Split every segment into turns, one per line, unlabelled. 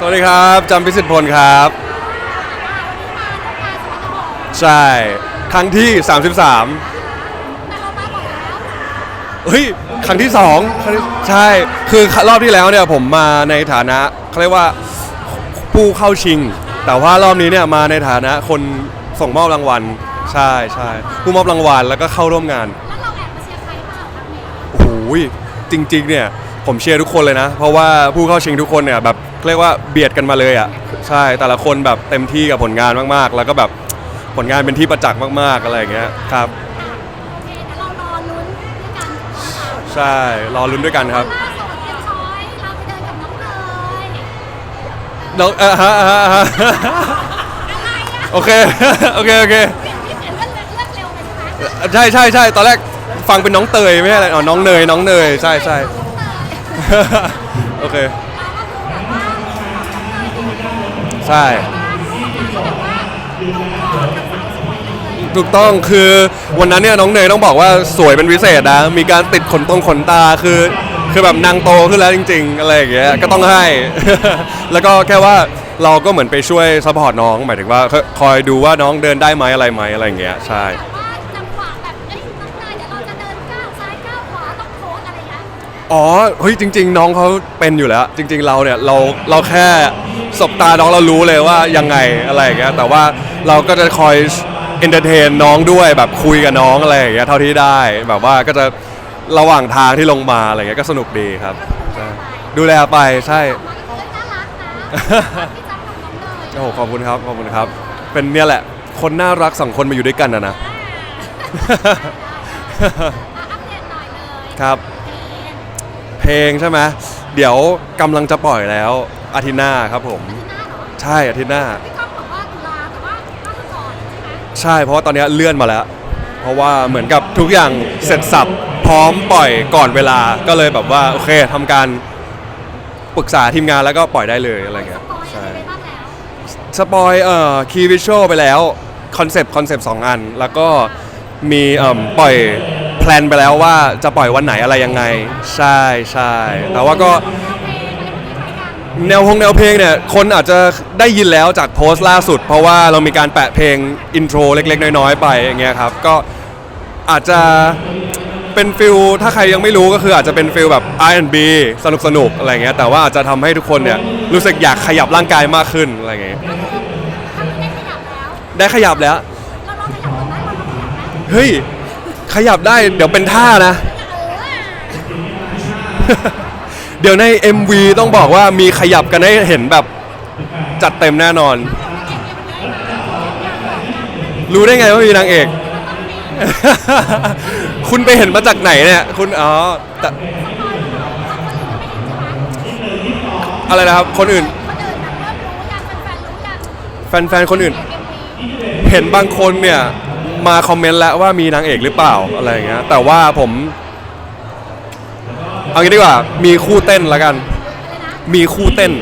สวัสดีครับจำพิสิทธิ์พลครับ ใช่ ครั้งที่ 33เฮ้ย ครั้งที่สองครั้งที่ใช่ คือรอบที่แล้วเนี่ยผมมาในฐานะเขาเรียกว่าผู้เข้าชิง แต่ว่ารอบนี้เนี่ยมาในฐานะคนส่งมอบรางวัล ใช่ใช่ผู้มอบรางวัลแล้วก็เข้าร่วมงาน
แล้วเราแอบมาเชียร์ใครเปล่าครั้งนี้
โอ้โหจริง ๆ เนี่ยผมเชียร์ทุกคนเลยนะ เพราะว่าผู้เข้าชิงทุกคนเนี่ยแบบ เรียกว่าเบียดกันมาเลยอะใช่แต่ละคนแบบเต็มที่กับผลงานมากๆ แล้วก็แบบผลงานเป็นที่ประจักษ์มาก ๆอะไรอย่างเงี้ยครับ
โอเคเดี๋ยวเรารอลุ้นด้วยกันนะคะ
ใช่รอลุ้นด้วยกันครับ
ล่าสุดเอ็มชอยเราไปเดินกับน้องเลย
น้องเออฮะฮะฮะ
อะไรอะ
โอเคโอเคโอเค
พี่พี่เห็นเลื่อนเลื่อนเลื่อนเร็วไปใช่ไหม
ใช่ใช่ใช่ตอนแรกฟังเป็นน้องเตยไม่ใช่อะไรอ๋อน้องเนยน้องเนยใช่ใช่โอเค ใช่ ถูกต้องคือวันนั้นเนี่ยน้องเนยต้องบอกว่าสวยเป็นพิเศษนะ มีการติดขนตรงขนตาคือ คือแบบนางโตขึ้นแล้วจริง ๆ อะไรอย่างเงี้ยก็ต้องให้ แล้วก็แค่ว่าเราก็เหมือนไปช่วยซัพพอร์ตน้อง หมายถึงว่าคอยดูว่าน้องเดินได้ไหมอะไรไหมอะไรอย่างเงี้ยใช่ อ๋อเฮ้ยจริง ๆ น้องเขาเป็นอยู่แล้ว จริง ๆ เราเนี่ยเราเราแค่สบตาน้องเรารู้เลยว่ายังไงอะไรอย่างเงี้ยแต่ว่าเราก็จะคอยเอนเตอร์เทนน้องด้วยแบบคุยกับน้องอะไรอย่างเงี้ยเท่าที่ได้แบบว่าก็จะระหว่างทางที่ลงมาอะไรเงี้ยก็สนุกดีครับใช่ดูแลไปใช่
มันก็เลยน่ารักนะพี่จับกับน้องเนย
โอ้โหขอบคุณครับขอบคุณครับ เป็นเนี่ยแหละ คนน่ารักสองคนมาอยู่ด้วยกันนะนะ
อะอัปเดตหน่อยเลย
ครับ
เพ ลง
เพลงใช่ไหมเดี๋ยวกำลังจะปล่อยแล้วอาทิตย์หน้าครับผม
ที่หน้าเหรอ
ใช่อาทิตย์หน้า
พี่ก๊อฟบอกว่าตุลาแต่ว่าก็คือก่อนใช่ไหม
ใช่เพราะว่าตอนนี้เลื่อนมาแล้ว เพราะว่าเหมือนกับทุกอย่างเสร็จสับพร้อมปล่อยก่อนเวลาก็เลยแบบว่าโอเคทำการปรึกษาทีมงานแล้วก็ปล่อยได้เลยอะไรเงี้ย
ปอย
ใช่
อะไรไปบ้างแล้ว
สปอยเอ่อคีย์วิชวลไปแล้วคอนเซปต์คอนเซปต์สองอัน แล้วก็มีเอ่มปล่อยแพ ลนไปแล้วว่าจะปล่อยวันไหนอะไรยังไง ใช่ใช่แต่ว่าก็แนวพงแนวเพลงเนี่ยคนอาจจะได้ยินแล้วจากโพสต์ล่าสุด เพราะว่าเรามีการแปะเพลงอินโทรเล็ก ๆ น้อย ๆ ไปอย่างเงี้ยครับก็อาจจะเป็นฟิลถ้าใครยังไม่รู้ก็คืออาจจะเป็นฟิลแบบ R&B สนุกสนุกๆอะไรเงี้ยแต่ว่าอาจจะทำให้ทุกคนเนี่ยรู้สึกอยากขยับร่างกายมากขึ้นอะไรเงี้ย
ถ้าไม่ได้ขยับแล้ว
ได้ขยับแล้ว
เราลองขยับกันไหมเราลองขยับไหม
เฮ้ย ขยับได้เดี๋ยวเป็นท่านะ
เออ
เดี๋ยวใน MV ต้องบอกว่ามีขยับกันให้เห็นแบบจัดเต็มแน่นอน รู้ได้ไงว่ามีนางเอก คุณไปเห็นมาจากไหนเนี่ย คุณอ๋อแต่อะไรนะครับ คนอื่น
คนอื่นแบบเริ่มรู้ยังแฟนๆรู้ยัง
แฟนๆ คนอื่น
เอ็มวี
เห็นบางคนเนี่ย มาคอมเมนต์แล้วว่ามีนางเอกหรือเปล่าอะไรอย่างเงี้ยแต่ว่าผม เอางี้ดีกว่า มีคู่เต้นแล้วกัน มีคู่เต้น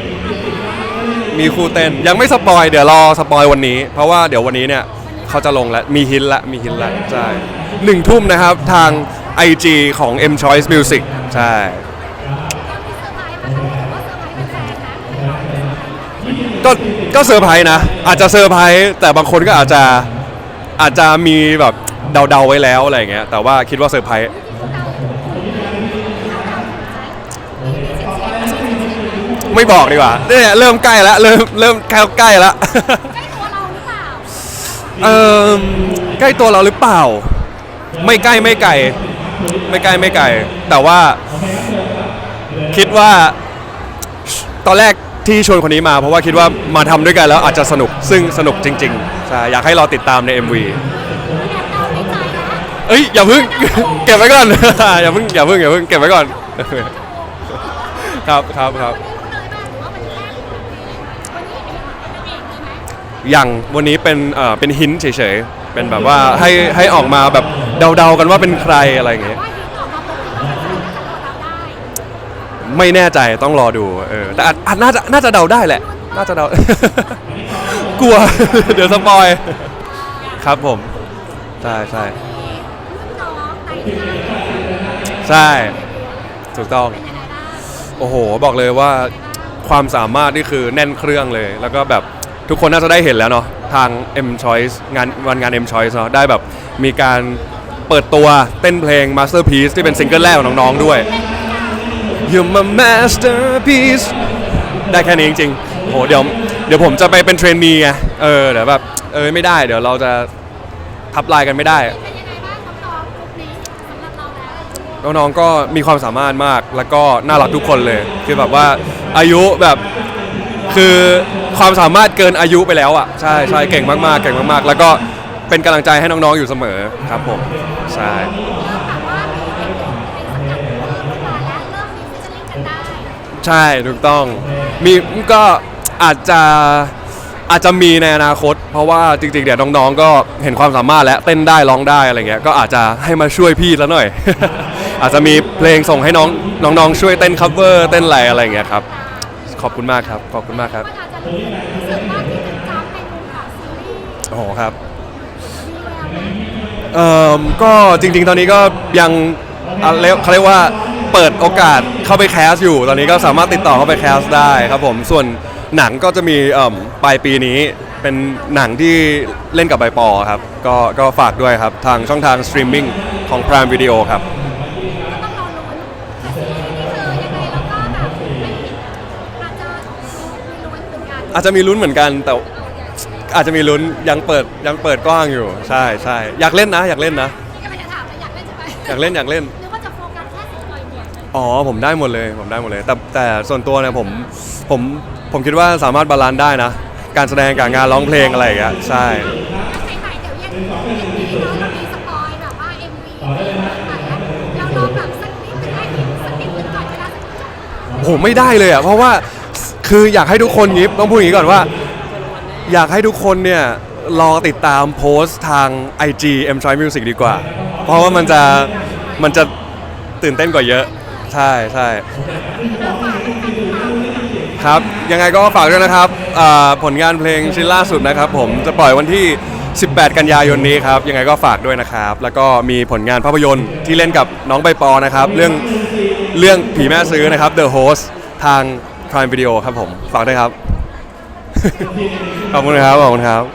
มีคู่เต้น ยังไม่สปอยเดี๋ยวรอสปอยวันนี้ เพราะว่าเดี๋ยววันนี้เนี่ยเขาจะลงแล้วมีฮินละมีฮินละใช่หนึ่งทุ่มนะครับทาง IG ของ M Choice Music ใช่ก็ก็เซอร์ไพรส์นะ อาจจะเซอร์ไพรส์แต่บางคนก็อาจจะ อาจจะมีแบบเดาๆไว้แล้วอะไรอย่างเงี้ยแต่ว่าคิดว่าเซอร์ไพรส์ไม่บอกดีกว่าเนี่ยเริ่มใกล้แล้วเริ่มเริ่มใกล้ใกล้แล้ว
ใกล้ตัวเราหรือเปล่า
เออใกล้ตัวเราหรือเปล่า ไม่ใกล้ไม่ไกล ไม่ใกล้ไม่ไกล แต่ว่า คิดว่า ตอนแรกที่ชวนคนนี้มา เพราะว่าคิดว่ามาทำด้วยกันแล้วอาจจะสนุกซึ่งสนุกจริง ๆ ใช่อยากให้รอติดตามใน MV เอ้ยอย่าเพิ่ง เก็บไว้ก่อน อย่าเพิ่งอย่าเพิ่งอย่าเพิ่งเก็บไว้ก่อน ครับครับครับยังวันนี้เป็นเอ่อเป็นหินเฉยๆเป็นแบบว่าให้ให้ออกมาแบบเดาๆกันว่าเป็นใครอะไรอย่างเงี้ยไม่แน่ใจต้องรอดูเออแต่อาจอาจน่าจะน่าจะเดาได้แหละ น่าจะเดา กลัว เดี๋ยวสปอยครับผม ใช่ใช่ใช่ถูกต้อง โอ้โห บอกเลยว่าความสามารถนี่คือแน่นเครื่องเลย แล้วก็แบบทุกคนน่าจะได้เห็นแล้วเนาะทาง M Choice งานวันงาน M Choice เนาะได้แบบมีการเปิดตัวเต้นเพลง Masterpiece ที่เป็นซิงเกิลแรกของน้องๆด้วย You're my masterpiece ได้แค่นี้จริงๆโหเดี๋ยว เดี๋ยวผมจะไปเป็นเทรนนีไงเออเดี๋ยวแบบเออไม่ได้เดี๋ยวเราจะทับลายกันไม่ได้
เป็นยังไงบ้างน้องๆกลุ่มนี้สำหรับเราแล้ว
น้องๆ ก็มีความสามารถมาก แล้วก็น่ารักทุกคนเลย คือแบบว่าอายุแบบคือความสามารถเกินอายุไปแล้วอะ ใช่ใช่เก่งมากๆ เก่งมากๆ แล้วก็เป็นกำลังใจให้น้องๆ อยู่เสมอครับผม ใช่
เริ่มแบบว่ามีเด็กๆในสังกัดเริ่มขึ้นมาแล้วเริ่มมีฟิชเชอร์ลิงกันได้
ใช่ถูกต้อง มีก็ อาจจะอาจจะมีในอนาคต เพราะว่าจริงๆเดี๋ยวน้องๆ ก็เห็นความสามารถและเต้นได้ร้องได้อะไรเงี้ยก็อาจจะให้มาช่วยพี่แล้วหน่อย อาจจะมีเพลงส่งให้น้องน้องๆช่วยเต้น cover เต้นอะไรอะไรเงี้ยครับขอบคุณมากครับขอบคุณมากครับ
มันอาจจะรู้สึกว่าที่จะจำในมุมของซีรีส์
โอ้โหครับ
มีแววไหม
เอ่อก็จริงๆ ตอนนี้ก็ยังอะเรียกเขาเรียกว่าเปิดโอกาสเข้าไปแคสอยู่ ตอนนี้ก็สามารถติดต่อเข้าไปแคสได้ครับผมส่วน หนังก็จะมีเอ่มปลายปีนี้เป็นหนังที่เล่นกับใบปอครับ ก็ก็ฝากด้วยครับ ทางช่องทางสตรีมมิ่งของ Prime Video ครับ
ก็ต้องรอลุ้นแต่ซีรีส์นี่คือยังไงเราก็แบบไม่อาจจะมีลุ้นเหมือนกัน
อาจจะมีลุ้นเหมือนกันแต่อาจจะมีลุ้นยังเปิดยังเปิดกว้างอยู่ ใช่ใช่อยากเล่นนะ อยากเล่นนะ
นี่ก็เลยจะถามว่าอยากเล่นใช่ไหม
อยากเล่นอยากเล่น
หรือว่าจะโฟกัสแค่สิ่งปล่อยหมวดเลย
อ๋อผมได้หมดเลยผมได้หมดเลย แต่แต่ส่วนตัวเนี่ยผมผม ผมคิดว่าสามารถบาลานซ์ได้นะ การแสดงกับงานร้องเพลงอะไรอย่างเงี้ยใช่
ไหนๆเดี๋ยวเย็นนี้เนาะมีสปอยแบบว่า MV เพลงใหม่แล้วเราลองแบบสักนิดนึงได้หมสักนิดนึงก่อนเวลาสักนิด
ผมไม่ได้เลยอะเพราะว่าคืออยากให้ทุกคนยิบต้องพูดอย่างนี้ก่อนว่า อยากให้ทุกคนเนี่ยรอติดตามโพสต์ทาง IG M Choi Music ดีกว่า เพราะว่ามันจะมันจะตื่นเต้นกว่าเยอะ ใช่ใช่ ครับ ยังไงก็ฝากด้วยนะครับอ่าผลงานเพลงชิ้นล่าสุดนะครับ ผมจะปล่อยวันที่ 18 กันยายนนี้ครับ ยังไงก็ฝากด้วยนะครับ แล้วก็มีผลงานภาพยนตร์ที่เล่นกับน้องใบปอนะครับ เรื่องเรื่องผีแม่ซื้อนะครับ The Host ทาง Prime Video ครับผม ฝากด้วยครับ ขอบคุณครับ ขอบคุณครับ